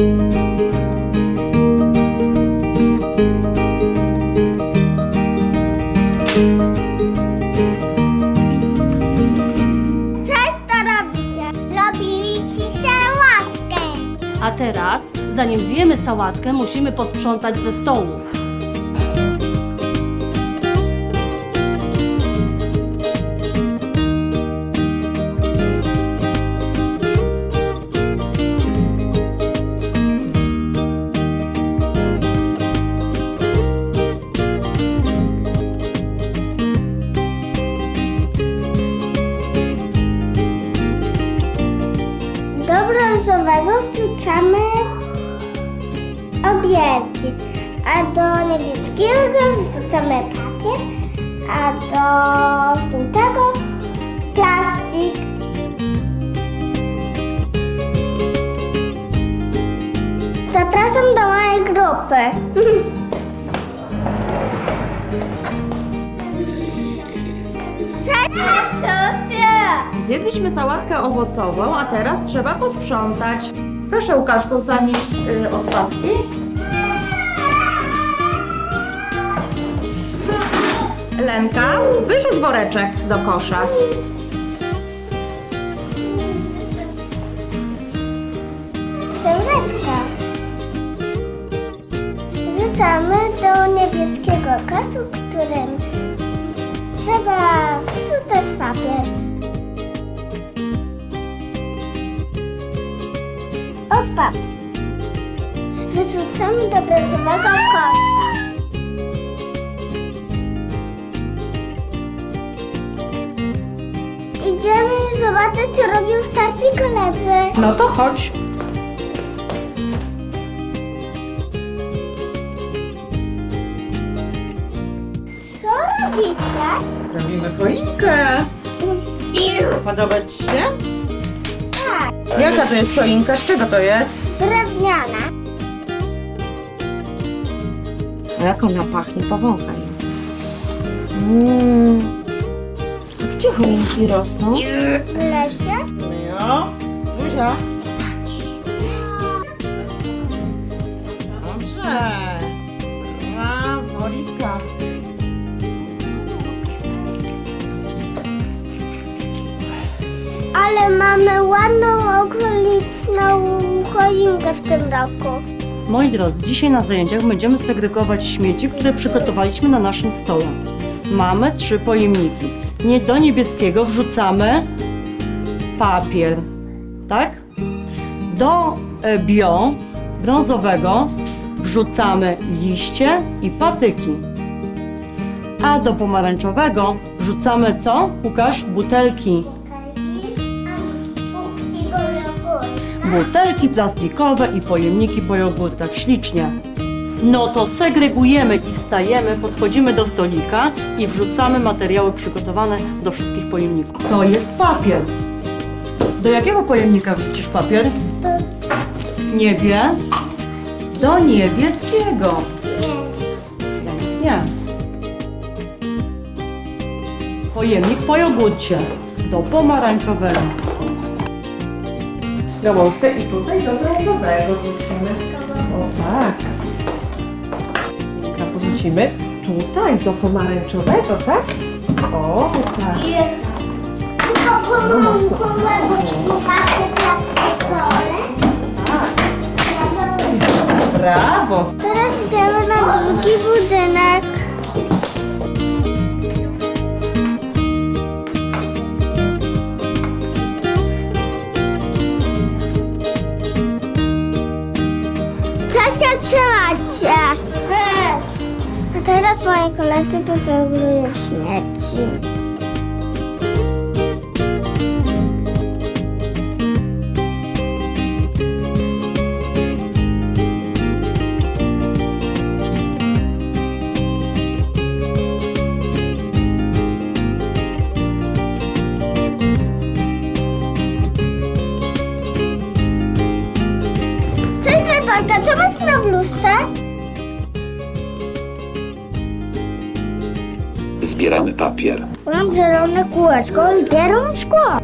A teraz, zanim zjemy sałatkę, musimy posprzątać ze stołów. Obierki, a do niebieskiego wrzucamy papier, a do żółtego plastik. Zapraszam do mojej grupy. Zjedliśmy sałatkę owocową, a teraz trzeba posprzątać. Proszę Łukaszku zanieść y, odpadki. Lenka, wyrzuć woreczek do kosza. Serwetka. Wrzucamy do niebieskiego kosu, którym trzeba Odpad. Wyrzucamy do brązowego kosza. Idziemy zobaczyć, co robią starsi koledzy. No to chodź. Co robicie? Robimy choinkę. Podoba Ci się? Jaka to jest choinka? Z czego to jest? drewniana. Jak ona pachnie? Powąchaj. Mm. A gdzie choinki rosną? W lesie? Jo, Zuzia. Patrz. Dobrze. W tym roku. Moi drodzy, dzisiaj na zajęciach będziemy segregować śmieci, które przygotowaliśmy na naszym stole. Mamy trzy pojemniki. Nie do niebieskiego wrzucamy papier, tak? Do e, bio brązowego wrzucamy liście i patyki. A do pomarańczowego wrzucamy co? Łukasz? Butelki. Butelki plastikowe i pojemniki po jogurtach. Ślicznie. No to segregujemy i wstajemy, podchodzimy do stolika i wrzucamy materiały przygotowane do wszystkich pojemników. To jest papier. Do jakiego pojemnika wrzucisz papier? Niebie. Do niebieskiego. Nie. Pojemnik po jogurcie. Do pomarańczowego. Gałązkę i tutaj do brązowego wrzucimy. O tak. A wrzucimy tutaj do pomarańczowego, tak? O tak. Brawo. Teraz idziemy na drugi budynek. Teraz moi koledzy posegrują śmieci. Cześć Natalka, co masz na bluzce? Zbieramy papier. Mam zielone kółeczko, zbieram szkło.